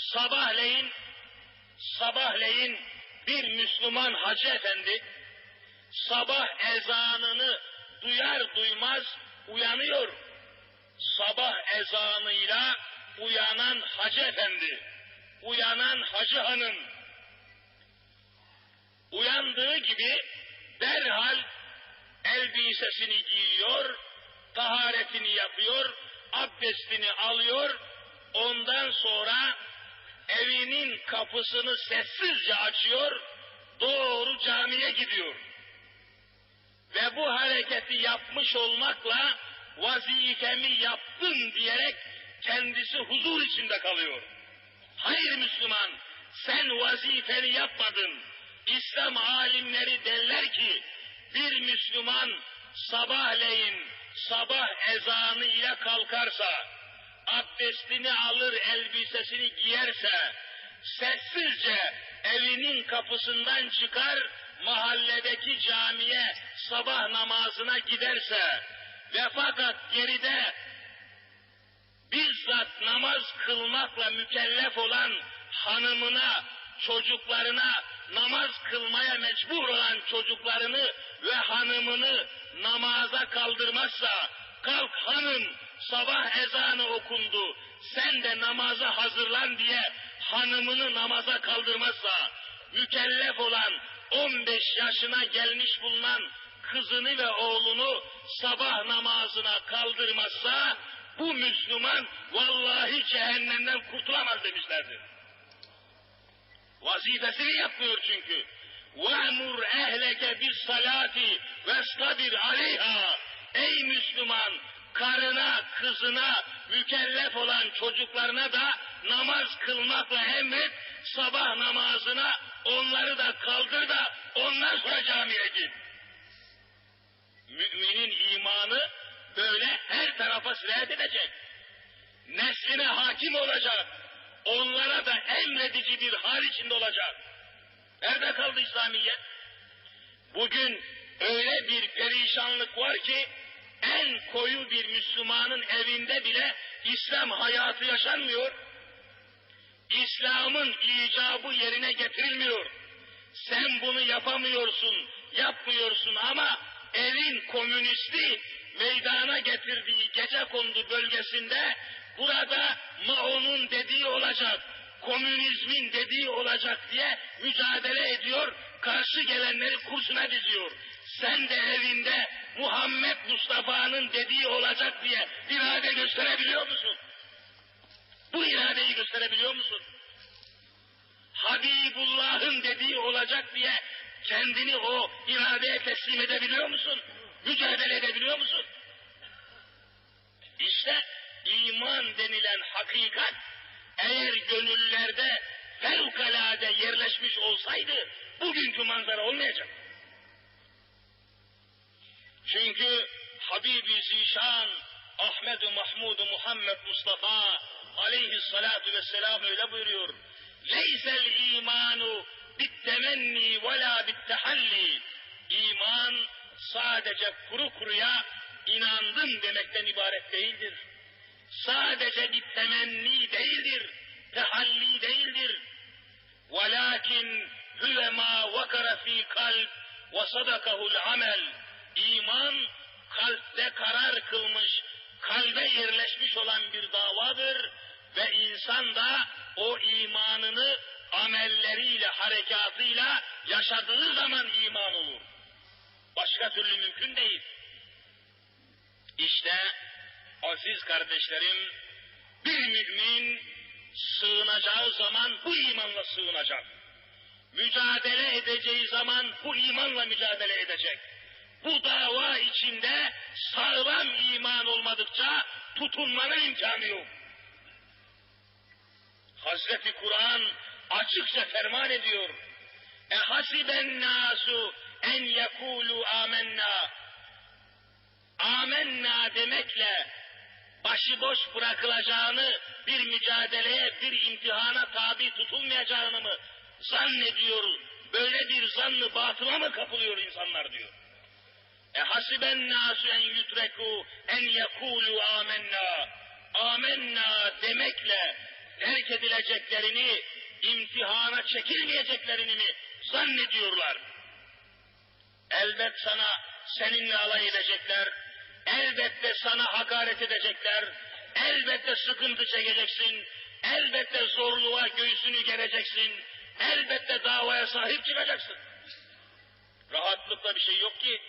Sabahleyin, sabahleyin bir Müslüman hacı efendi sabah ezanını duyar duymaz uyanıyor. Sabah ezanıyla uyanan hacı efendi, uyanan hacı hanım, uyandığı gibi derhal elbisesini giyiyor, taharetini yapıyor, abdestini alıyor, ondan sonra evinin kapısını sessizce açıyor, doğru camiye gidiyor. Ve bu hareketi yapmış olmakla vazifemi yaptım diyerek kendisi huzur içinde kalıyor. Hayır Müslüman, sen vazifeni yapmadın. İslam alimleri derler ki, bir Müslüman sabahleyin sabah ezanı ile kalkarsa, abdestini alır, elbisesini giyerse, sessizce evinin kapısından çıkar, mahalledeki camiye sabah namazına giderse ve fakat geride bizzat namaz kılmakla mükellef olan hanımına, çocuklarına, namaz kılmaya mecbur olan çocuklarını ve hanımını namaza kaldırmazsa, kalk hanım sabah ezanı okundu, sen de namaza hazırlan diye hanımını namaza kaldırmazsa, mükellef olan 15 yaşına gelmiş bulunan kızını ve oğlunu sabah namazına kaldırmazsa, bu Müslüman vallahi cehennemden kurtulamaz demişlerdir. Vazifesini yapmıyor çünkü. وَاَمُرْ اَهْلَكَ بِالصَّلَاتِ وَاسْتَبِرْ عَلَيْهَا Ey Müslüman! Karına, kızına, mükellef olan çocuklarına da namaz kılmakla emret, sabah namazına onları da kaldır da ondan sonra camiye git. Müminin imanı böyle her tarafa sirayet edecek. Nesline hakim olacak. Onlara da emredici bir hal içinde olacak. Nerede kaldı İslamiyet? Bugün öyle bir perişanlık var ki en koyu bir Müslümanın evinde bile İslam hayatı yaşanmıyor. İslam'ın icabı yerine getirilmiyor. Sen bunu yapamıyorsun, yapmıyorsun ama evin komünisti meydana getirdiği gece kondu bölgesinde burada Mao'nun dediği olacak, komünizmin dediği olacak diye mücadele ediyor, karşı gelenleri kursuna diziyor. Sen de evinde Muhammed Mustafa'nın dediği olacak diye irade gösterebiliyor musun? Bu iradeyi gösterebiliyor musun? Habibullah'ın dediği olacak diye kendini o iradeye teslim edebiliyor musun? Mücadele edebiliyor musun? İşte iman denilen hakikat eğer gönüllerde fevkalade yerleşmiş olsaydı bugünkü manzara olmayacak. Çünkü Habibi Zişan Ahmet-i Mahmud Muhammed Mustafa aleyhissalatu vesselam öyle buyuruyor. Leysel imanu bittemenni ve la bittehalli. İman sadece kuru kuruya inandım demekten ibaret değildir. Sadece bir temenni değildir, tehalli değildir. Velakin hüve ma vakara fi kalp ve sadakahul amel. Olan bir davadır ve insan da o imanını amelleriyle, harekatıyla yaşadığı zaman iman olur. Başka türlü mümkün değil. İşte aziz kardeşlerim, bir mümin sığınacağı zaman bu imanla sığınacak. Mücadele edeceği zaman bu imanla mücadele edecek. Bu dava içinde sağlam iman olmadıkça tutunmanın imkanı yok. Hazreti Kur'an açıkça ferman ediyor. E hasiben nasu en yekulu amennâ. Amenna demekle başıboş bırakılacağını, bir mücadeleye, bir imtihana tabi tutulmayacağını mı zannediyor? Böyle bir zannı batıla mı kapılıyor insanlar diyor. E hasiben nasu en yutreku en yekulu amenna. Amenna demekle terk edileceklerini, imtihana çekilmeyeceklerini mi zannediyorlar? Elbet sana seninle alay edecekler, elbette sana hakaret edecekler, elbette sıkıntı çekeceksin, elbette zorluğa göğsünü gereceksin, elbette davaya sahip çıkacaksın. Rahatlıkla bir şey yok ki.